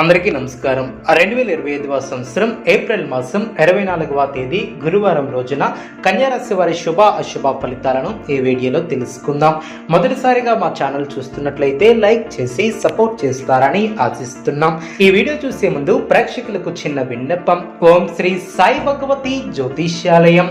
అందరికీ నమస్కారం. రెండు వేల ఇరవై ఐదవ సంవత్సరం ఏప్రిల్ మాసం ఇరవై నాలుగవ తేదీ గురువారం రోజున కన్యారాశి వారి శుభ అశుభ ఫలితాలను ఈ వీడియోలో తెలుసుకుందాం. మొదటిసారిగా మా ఛానల్ చూస్తున్నట్లయితే లైక్ చేసి సపోర్ట్ చేస్తారని ఆశిస్తున్నాం. ఈ వీడియో చూసే ముందు ప్రేక్షకులకు చిన్న విన్నపం. ఓం శ్రీ సాయి భగవతి జ్యోతిష్యాలయం.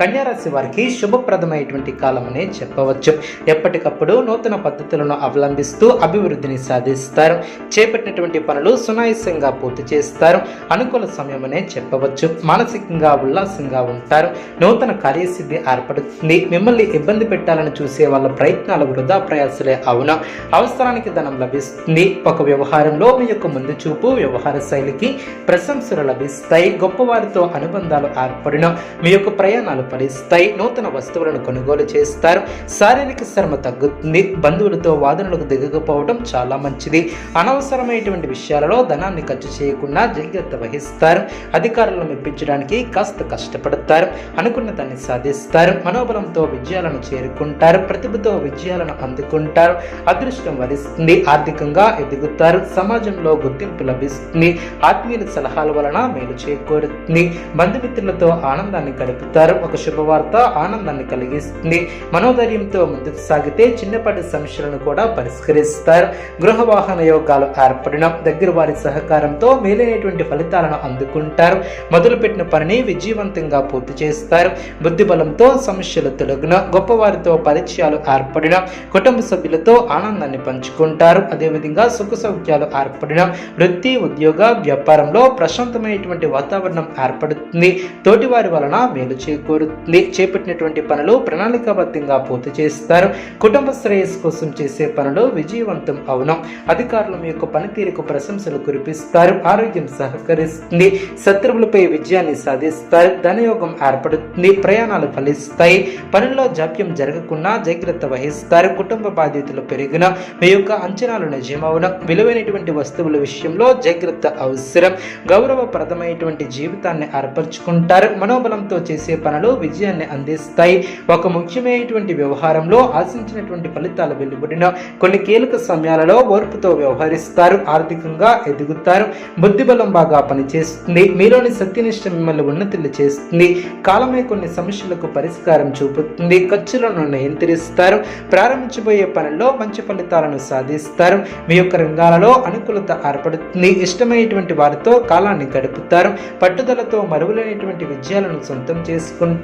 కన్యారాశి వారికి శుభప్రదమైనటువంటి కాలమనే చెప్పవచ్చు. ఎప్పటికప్పుడు నూతన పద్ధతులను అవలంబిస్తూ అభివృద్ధిని సాధిస్తారు. చేపట్టినటువంటి పనులు సునాయసంగా పూర్తి చేస్తారు. అనుకూల సమయమనే చెప్పవచ్చు. మానసికంగా ఉల్లాసంగా ఉంటారు. నూతన కార్యసిద్ధి ఏర్పడుతుంది. మిమ్మల్ని ఇబ్బంది పెట్టాలని చూసే వాళ్ళ ప్రయత్నాలు వృధా ప్రయాసలే అవునా. అవసరానికి ధనం లభిస్తుంది. ఒక వ్యవహారంలో మీ యొక్క ముందు చూపు వ్యవహార శైలికి ప్రశంసలు లభిస్తాయి. గొప్పవారితో అనుబంధాలు ఏర్పడిన. మీ యొక్క ప్రయాణాలు ఫలిస్తాయి నూతన వస్తువులను కొనుగోలు చేస్తారు. శారీరక శ్రమ తగ్గుతుంది. బంధువులతో వాదనలకు దిగకపోవడం చాలా మంచిది. అనవసరమైనటువంటి విషయాలలో ధనాన్ని ఖర్చు చేయకుండా జాగ్రత్త వహిస్తారు. అధికారులను మెప్పించడానికి కాస్త కష్టపడతారు. అనుకున్న దాన్ని సాధిస్తారు. మనోబలంతో విజయాలను చేరుకుంటారు. ప్రతిభతో విజయాలను అందుకుంటారు. అదృష్టం వరిస్తుంది. ఆర్థికంగా ఎదుగుతారు. సమాజంలో గుర్తింపు లభిస్తుంది. ఆత్మీయుల సలహాల వలన మేలు చేకూరుతుంది. బంధుమిత్రులతో ఆనందాన్ని గడుపుతారు. ఒక శుభవార్త ఆనందాన్ని కలిగిస్తుంది. మనోధైర్యంతో ముందుకు సాగితే చిన్నపాటి సమస్యలను కూడా పరిష్కరిస్తారు. గృహ వాహన యోగాలు ఏర్పడిన దగ్గర వారి సహకారంతో మేలైనటువంటి ఫలితాలను అందుకుంటారు. మొదలుపెట్టిన పనిని విజయవంతంగా పూర్తి చేస్తారు. బుద్ధి బలంతో సమస్యలు తొలగిన గొప్పవారితో పరిచయాలు ఏర్పడిన కుటుంబ సభ్యులతో ఆనందాన్ని పంచుకుంటారు. అదేవిధంగా సుఖ సౌఖ్యాలు ఏర్పడిన వృత్తి ఉద్యోగ వ్యాపారంలో ప్రశాంతమైనటువంటి వాతావరణం ఏర్పడుతుంది. తోటివారి వలన మేలు చేకూరుతుంది చేపట్టినటువంటి పనులు ప్రణాళికాబద్ధంగా పూర్తి చేస్తారు. కుటుంబ శ్రేయస్సు కోసం చేసే పనులు విజయవంతం అవును. అధికారులు మీ యొక్క పనితీరుకు ప్రశంసలు కురిపిస్తారు. ఆరోగ్యం సహకరిస్తుంది. శత్రువులపై విజయాన్ని సాధిస్తారు. ధనయోగం ఏర్పడుతుంది. ప్రయాణాలు ఫలిస్తాయి. పనుల్లో జాప్యం జరగకుండా జాగ్రత్త వహిస్తారు. కుటుంబ బాధ్యతలు పెరిగిన మీ యొక్క అంచనాలు నిజమవున. విలువైనటువంటి వస్తువుల విషయంలో జాగ్రత్త అవసరం. గౌరవప్రదమైనటువంటి జీవితాన్ని ఏర్పరచుకుంటారు. మనోబలంతో చేసే పనులు విజయాన్ని అందిస్తాయి. ఒక ముఖ్యమైనటువంటి వ్యవహారంలో ఆశించినటువంటి ఫలితాలు వెలువడిన కొన్ని కీలక సమయాలలో ఓర్పుతో వ్యవహరిస్తారు ఆర్థికంగా ఎదుగుతారు బుద్ధిబలం బాగా పనిచేస్తుంది మీలోని సత్యనిష్ట మిమ్మల్ని ఉన్నతులు చేస్తుంది కాలమే కొన్ని సమస్యలకు పరిష్కారం చూపుతుంది ఖర్చులను నియంత్రిస్తారు ప్రారంభించబోయే పనుల్లో మంచి ఫలితాలను సాధిస్తారు మీ యొక్క రంగాలలో అనుకూలత ఏర్పడుతుంది ఇష్టమైనటువంటి వారితో కాలాన్ని గడుపుతారు పట్టుదలతో మరువులైనటువంటి విజయాలను సొంతం చేసుకుంటారు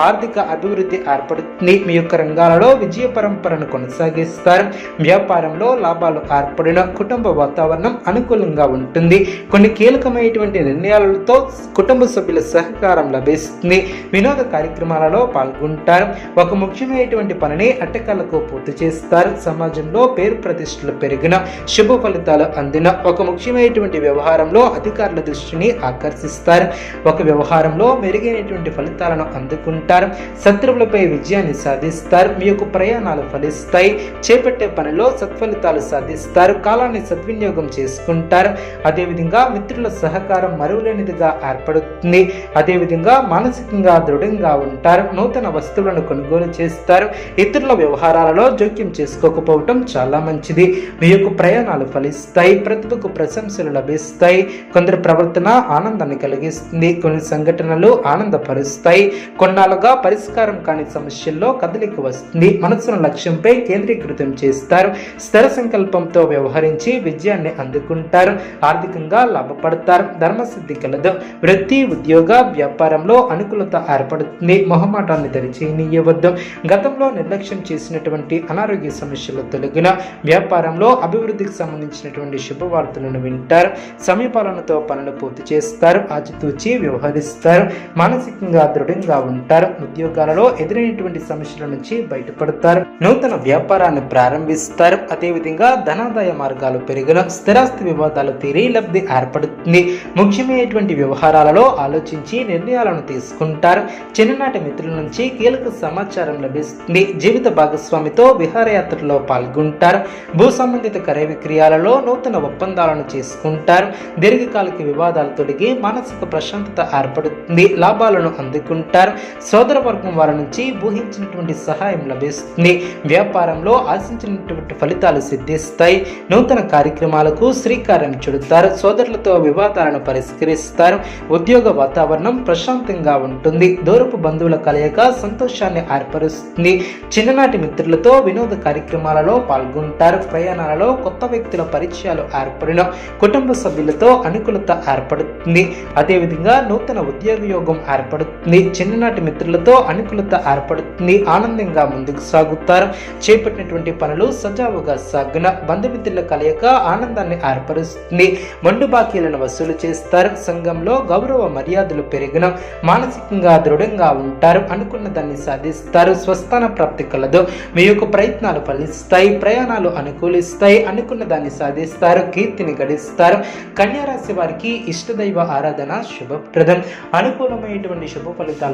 ఆర్థిక అభివృద్ధి ఏర్పడుతుంది. మీ యొక్క రంగాలలో విజయ పరంపరను కొనసాగిస్తారు. వ్యాపారంలో లాభాలు ఏర్పడిన కుటుంబ వాతావరణం అనుకూలంగా ఉంటుంది. కొన్ని కీలకమైనటువంటి నిర్ణయాలతో కుటుంబ సభ్యుల సహకారం లభిస్తుంది. వినోద కార్యక్రమాలలో పాల్గొంటారు. ఒక ముఖ్యమైనటువంటి పనిని అట్టకాలకు పూర్తి చేస్తారు. సమాజంలో పేరు ప్రతిష్టలు పెరిగిన శుభ ఫలితాలు అందిన ఒక ముఖ్యమైనటువంటి వ్యవహారంలో అధికారుల దృష్టిని ఆకర్షిస్తారు. ఒక వ్యవహారంలో మెరుగైనటువంటి ఫలితాలను అందుకుంటారు. శత్రువులపై విజయాన్ని సాధిస్తారు. మీ యొక్క ప్రయాణాలు ఫలిస్తాయి. చేపట్టే పనిలో సత్ఫలితాలు సాధిస్తారు. కాలాన్ని సద్వినియోగం చేసుకుంటారు. అదేవిధంగా మిత్రుల సహకారం మరువలేనిదిగా ఏర్పడుతుంది. అదేవిధంగా మానసికంగా దృఢంగా ఉంటారు. నూతన వస్తువులను కొనుగోలు చేస్తారు. ఇతరుల వ్యవహారాలలో జోక్యం చేసుకోకపోవటం చాలా మంచిది. మీ యొక్క ప్రయాణాలు ఫలిస్తాయి. ప్రతిభకు ప్రశంసలు లభిస్తాయి. కొందరి ప్రవర్తన ఆనందాన్ని కలిగిస్తుంది. కొన్ని సంఘటనలు ఆనందపరుస్తాయి. కొన్నాళ్ళుగా పరిష్కారం కాని సమస్యల్లో కదలిక వస్తుంది. మనసును లక్ష్యంపై కేంద్రీకృతం చేస్తారు. స్థిర సంకల్పంతో వ్యవహరించి విజయాన్ని అందుకుంటారు. ఆర్థికంగా లాభపడతారు. ధర్మసిద్ధి కలదు. వృత్తి ఉద్యోగ వ్యాపారంలో అనుకూలత ఏర్పడుతుంది. మొహమాటాన్ని తెరిచేయనియవద్దు గతంలో నిర్లక్ష్యం చేసినటువంటి అనారోగ్య సమస్యలు తొలగిన వ్యాపారంలో అభివృద్ధికి సంబంధించినటువంటి శుభవార్తలను వింటారు. సమయపాలనతో పనులు పూర్తి చేస్తారు. ఆచితూచి వ్యవహరిస్తారు. మానసికంగా దృఢంగా దృఢంగా ఉంటారు. ఉద్యోగాలలో ఎదురైనటువంటి సమస్యల నుంచి బయటపడతారు. నూతన వ్యాపారాన్ని ప్రారంభిస్తారు. అదేవిధంగా ధనాదాయ మార్గాలు పెరిగిన స్థిరాస్తి వివాదాలు తీరి లబ్ధి ఏర్పడుతుంది. ముఖ్యమైనటువంటి వ్యవహారాలలో ఆలోచించి నిర్ణయాలను తీసుకుంటారు. చిన్ననాటి మిత్రుల నుంచి కీలక సమాచారం లభిస్తుంది. జీవిత భాగస్వామితో విహారయాత్రలో పాల్గొంటారు. భూ సంబంధిత క్రయ విక్రయాలలో నూతన ఒప్పందాలను చేసుకుంటారు. దీర్ఘకాలిక వివాదాలు తొలగి మానసిక ప్రశాంతత ఏర్పడుతుంది. లాభాలను అందుకుంటారు. సోదర వర్గం వారి నుంచి ఊహించినటువంటి సహాయం లభిస్తుంది. వ్యాపారంలో ఆశించినటువంటి ఫలితాలు సిద్ధిస్తాయి. నూతన కార్యక్రమాలకు శ్రీకారం చుడతారు. సోదరులతో వివాదాలను పరిష్కరిస్తారు. ఉద్యోగ వాతావరణం ప్రశాంతంగా ఉంటుంది. దూరపు బంధువుల కలయిక సంతోషాన్ని ఏర్పరుస్తుంది. చిన్ననాటి మిత్రులతో వినోద కార్యక్రమాలలో పాల్గొంటారు. ప్రయాణాలలో కొత్త వ్యక్తుల పరిచయాలు ఏర్పడిన కుటుంబ సభ్యులతో అనుకూలత ఏర్పడుతుంది. అదేవిధంగా నూతన ఉద్యోగ యోగం ఏర్పడుతుంది. చిన్ననాటి మిత్రులతో అనుకూలత ఏర్పడుతుంది. ఆనందంగా ముందుకు సాగుతారు. చేపట్టినటువంటి పనులు సజావుగా సాగున బంధుమిత్రుల కలయిక ఆనందాన్ని ఏర్పరుస్తుంది. మండు బాకీలను వసూలు చేస్తారు. సంఘంలో గౌరవ మర్యాదలు పెరిగిన మానసికంగా దృఢంగా ఉంటారు. అనుకున్న దాన్ని సాధిస్తారు. స్వస్థాన ప్రాప్తి కలదు. మీ యొక్క ప్రయత్నాలు ఫలిస్తాయి. ప్రయాణాలు అనుకూలిస్తాయి. అనుకున్న దాన్ని సాధిస్తారు. కీర్తిని గడిస్తారు. కన్యారాశి వారికి ఇష్టదైవ ఆరాధన శుభప్రదం. అనుకూలమైనటువంటి శుభ ఫలితాలు